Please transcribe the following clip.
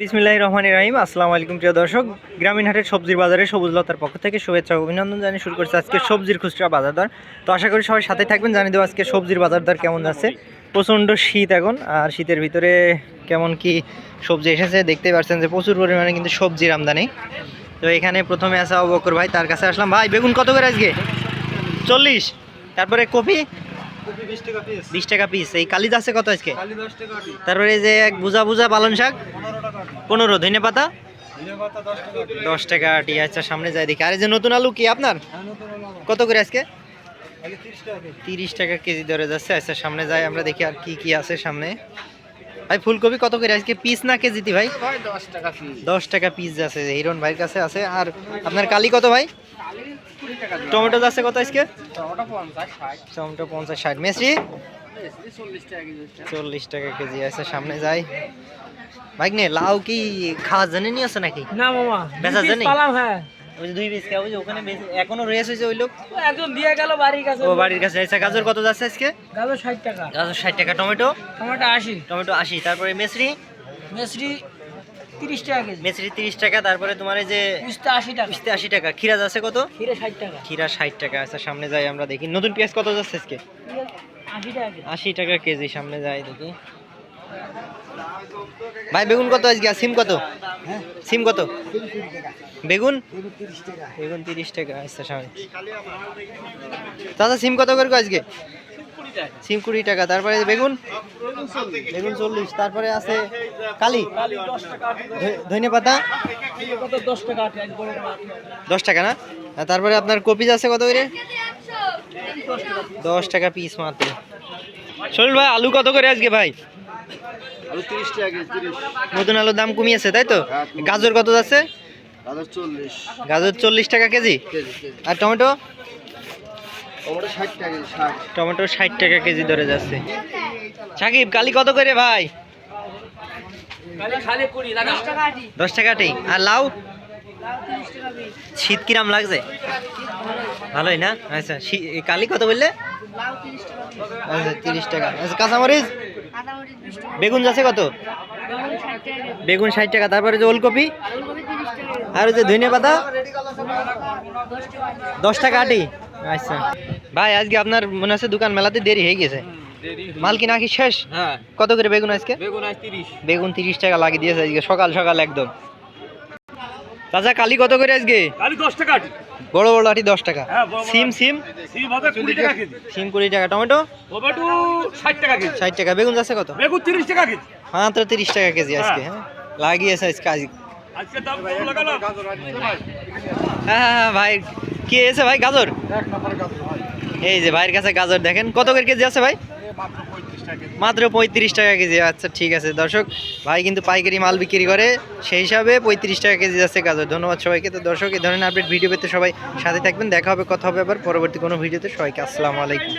বিসমিল্লাহ রহমান রাহিম। আসসালামু আলাইকুম, প্রিয় দর্শক। গ্রামীণ হাটের সবজির বাজারে সবুজ লতার পক্ষ থেকে শুভেচ্ছা অভিনন্দন জানিয়ে শুরু করছে আজকে সবজির খুচরা বাজার দর তো আশা করি সবাই সাথে থাকবেন। জানিয়ে দেবো আজকে সবজির বাজার দর কেমন যাচ্ছে। প্রচণ্ড শীত এখন, আর শীতের ভিতরে কেমন কি সবজি এসেছে দেখতেই পাচ্ছেন যে প্রচুর পরিমাণে কিন্তু সবজির আমদানি। তো এখানে প্রথমে আসা অবকর ভাই, তার কাছে আসলাম। ভাই, বেগুন কত করে আজকে? চল্লিশ। তারপরে কপি? বিশ টাকা পিস এই কালিজ আছে কত আজকে? তারপরে এই যে এক বুঝা বুঝা পালন শাক। পনেরো ধনে পাতা? দশ টাকা আটি আচ্ছা সামনে যাই দেখি। আর এই যে নতুন আলু কি আপনার? কত করে আজকে? তিরিশ টাকা কেজি ধরে যাচ্ছে। আচ্ছা সামনে যাই আমরা দেখি আর কি কি আছে সামনে। ভাই ফুলকপি কত করে? আজকে পিস না কেজিতে ভাই? দশ টাকা পিস আছে হিরন ভাইয়ের কাছে আছে। আর আপনার কালি কত ভাই? টমেটো যাচ্ছে কত আজকে? টমেটো পঞ্চাশ ষাট। মেসি? চল্লিশ টাকা কেজি আছে। সামনে যাই। ভাই নে লাউ কি খাওয়া জানেনি আছে নাকি? না মামা বেচা দুই piece জানি? পালাম হ্যাঁ। ওই দুই পিস ওই যে ওখানে এখনও রয়েছে যে ওই লোক? ও একজন দিয়ে গেল বাড়ির কাছে। ও বাড়ির কাছে আচ্ছা গাজর কত যাচ্ছে আজকে? গেল ষাট টাকা। গাজর ষাট টাকা। টমেটো? টমেটো আশি। টমেটো আশি। তারপরে মেসরি? মেসরি তিরিশ টাকা কেজি। মেসরি তিরিশ টাকা তারপরে তোমার এই যে উস্তা আশি টাকা। পিস্তে আশি টাকা। খিরা যাচ্ছে কত? হিরে ষাট টাকা। খিরা ষাট টাকা আচ্ছা সামনে যাই আমরা দেখি। নতুন পেঁয়াজ কত যাচ্ছে আজকে? আশি টাকা কেজি। আশি টাকা কেজি সামনে যাই দেখি। ভাই বেগুন কত আজকে? সিম কত? সিম কত? বেগুন? বেগুন তিরিশ টাকা। আচ্ছা সামনে। দাদা সিম কত করে আজকে? সিম কুড়ি টাকা তারপরে বেগুন? বেগুন চল্লিশ তারপরে আছে কালি। ধ- ধনে পাতা? দশ টাকা না? আর তারপরে আপনার কপি আছে কত করে? দশ টাকা পিস মাত্র। শরীর ভাই আলু কত করে আজকে ভাই? নতুন আলুর দাম কমিয়েছে তাই তো? গাজর কত যাচ্ছে? গাজর চল্লিশ। টাকা কেজি। আর টমেটো? টমেটো ষাট টাকা কেজি ধরে যাচ্ছে। সাকিব, কালি কত করে ভাই? দশ টাকাটি আর লাউ? শীত কিরাম লাগছে? ভালোই না? আচ্ছা কালি কত বললে? আচ্ছা তিরিশ টাকা। আচ্ছা কাঁচামরিচ? বেগুন যাচ্ছে কত? বেগুন ষাট টাকা। তারপরে যে ওলকপি? আর যে ধনে পাতা? দশ টাকা আটি। আচ্ছা। ভাই আজকে আপনার মনে আছে দোকান মেলাতে দেরি হয়ে গেছে। মাল কিনা কি শেষ? হ্যাঁ। কত করে বেগুন আজকে? বেগুন আজ তিরিশ। বেগুন তিরিশ টাকা লাগিয়ে দিয়েছে আজকে সকাল সকাল একদম। চাচা কালি কত করে আজকে? দশ টাকা বড় বড় আটি দশ টাকা। হ্যাঁ, সিম সিম? সিম কুড়ি টাকা টমেটো? টমেটো ষাট টাকা কেজি। ষাট টাকা। বেগুন যাচ্ছে কত? বেগুন তিরিশ টাকা কেজি। মাত্র তিরিশ টাকা কেজি আজকে হ্যাঁ? লাগিয়েছে আজকে। আজ আজকে হ্যাঁ হ্যাঁ হ্যাঁ, ভাই। কি এসে ভাই গাজর? এই যে ভাইয়ের কাছে গাজর দেখেন। কত করে কেজি আছে ভাই? মাত্র পঁয়ত্রিশ টাকা কেজি। আচ্ছা ঠিক আছে দর্শক ভাই কিন্তু পাইকারি মাল বিক্রি করে। সেই হিসাবে পঁয়ত্রিশ টাকা কেজি যাচ্ছে গাজর। ধন্যবাদ সবাইকে। তো দর্শক এই ধরনের আপডেট ভিডিও পেতে সবাই সাথে থাকবেন। দেখা হবে কথা হবে আবার পরবর্তী কোনো ভিডিওতে। সবাইকে আসসালামু আলাইকুম।